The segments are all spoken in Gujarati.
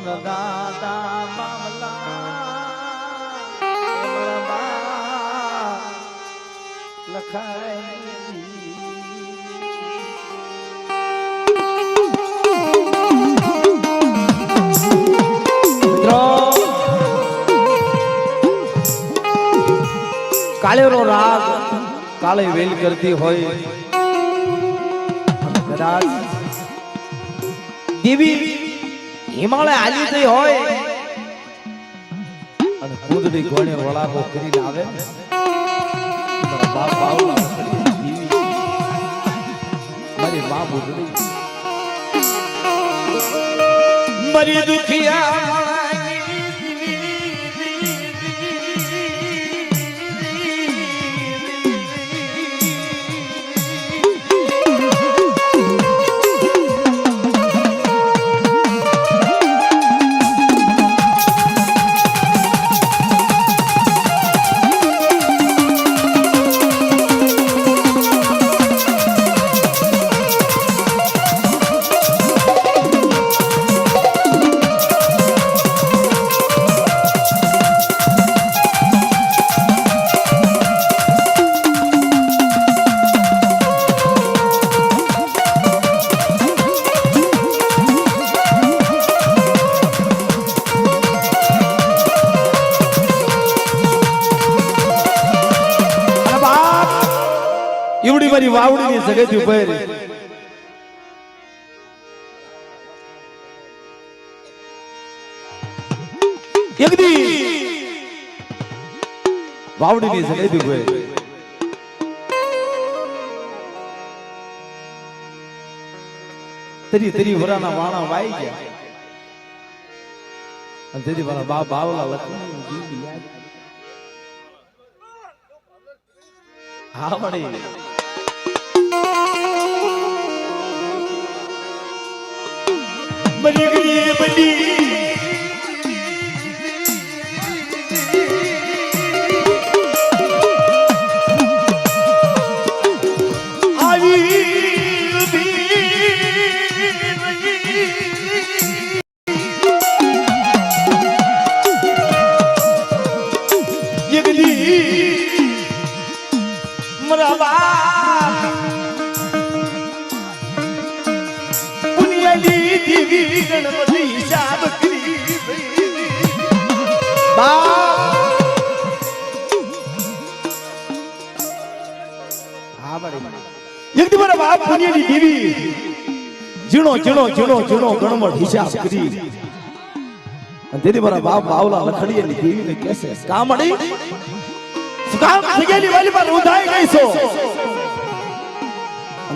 મન દાદા રાગ કાલે વેલ કરતી હોય. કદાચ દેવી હિમાલય હાલી થઈ હોય. અને કુદડી ઘોડે વળાકો કરીને આવે. મારી મા બુધડી મારી દુખિયા મારી વાવડીની સગેથી ઊભા રહી. એક દી વાવડીની સગેથી ઊભા રહી. તરી તરી વરાના વાણા વાઈ ગયા. અને તેથી મારા બા બાવલા જીવ હા બની ગઈ દેવી ગણપતિ બાપ હા બડી જગદી મારા બાપ પુનિયાની દેવી ઝીણો ઝીણો ઝીણો ઝીણો ગણમત હિસાબ કરી તેથી મારા બાપ બાવલા વાલી પર ઉધાઈ ગઈ છો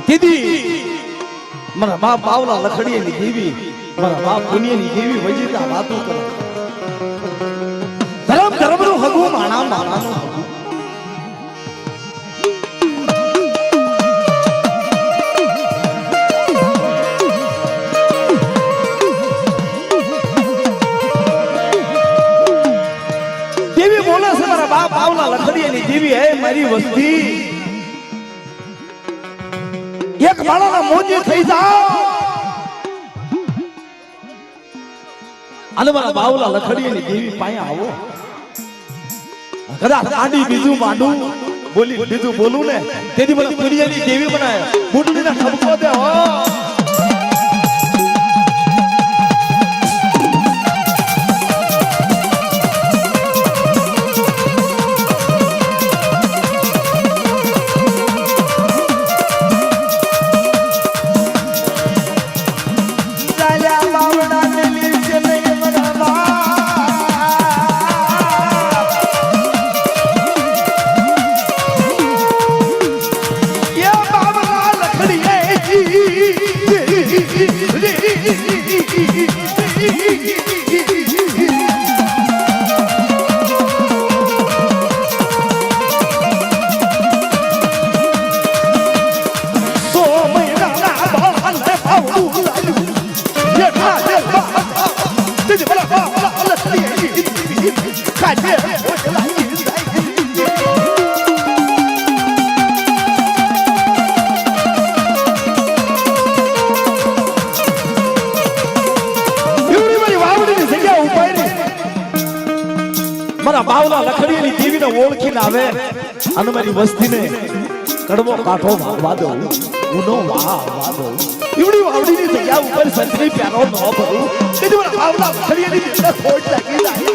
દીદી મારા બાપ બાવલા લખડીએની દેવી, મારા બાપ પુનિયાની દેવી વજીતા વાતો કરે. ધર્મ ધર્મનું હગવું માણા માણાનું બાળાના મોજી થઈ જાઓ. અને મારા બાવલા લખડીની દેવી પાસે આવો. કદાચ આડી બીજું માંડું. બોલી, બીજું બોલું ને. તેથી મને પુરિયાની દેવી બનાવે. બુડડીના ઠપકો દે, હો. મારા બાવલા લખડીની દેવીને ઓળખીને આવે. અને મારી વસ્તીને કડવો કાઠો વાગવા દઉં ઉનો વાગવા દઉં. ઈવડી વાવડીની જગ્યા ઉપર સંતરી પ્યારો ન ભરું. તેથી મારા બાવલા લખડીની દેવીને ખોટ લાગી લાગી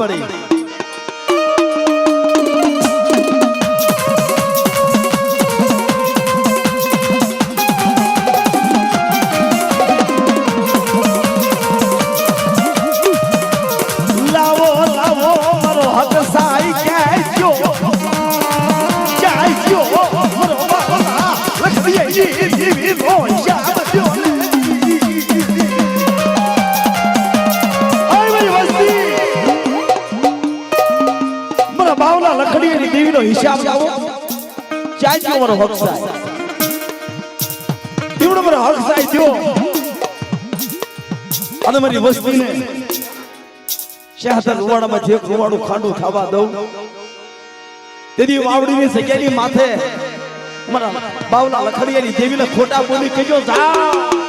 શેતર મારો હક સાહેબ એવડો મારો હક સાહેબ દ્યો અને મારી વસ્તીને શહેર રૂવાડામાં જે રૂવાડું ખાંડું થવા દઉં તેથી વાવડીની જગ્યાની માથે મારા બાવલા લખડિયાની દેવીને ખોટા બોલી કેજો જા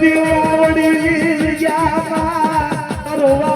Yegiri wawadi yama, rowa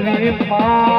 Ravi માં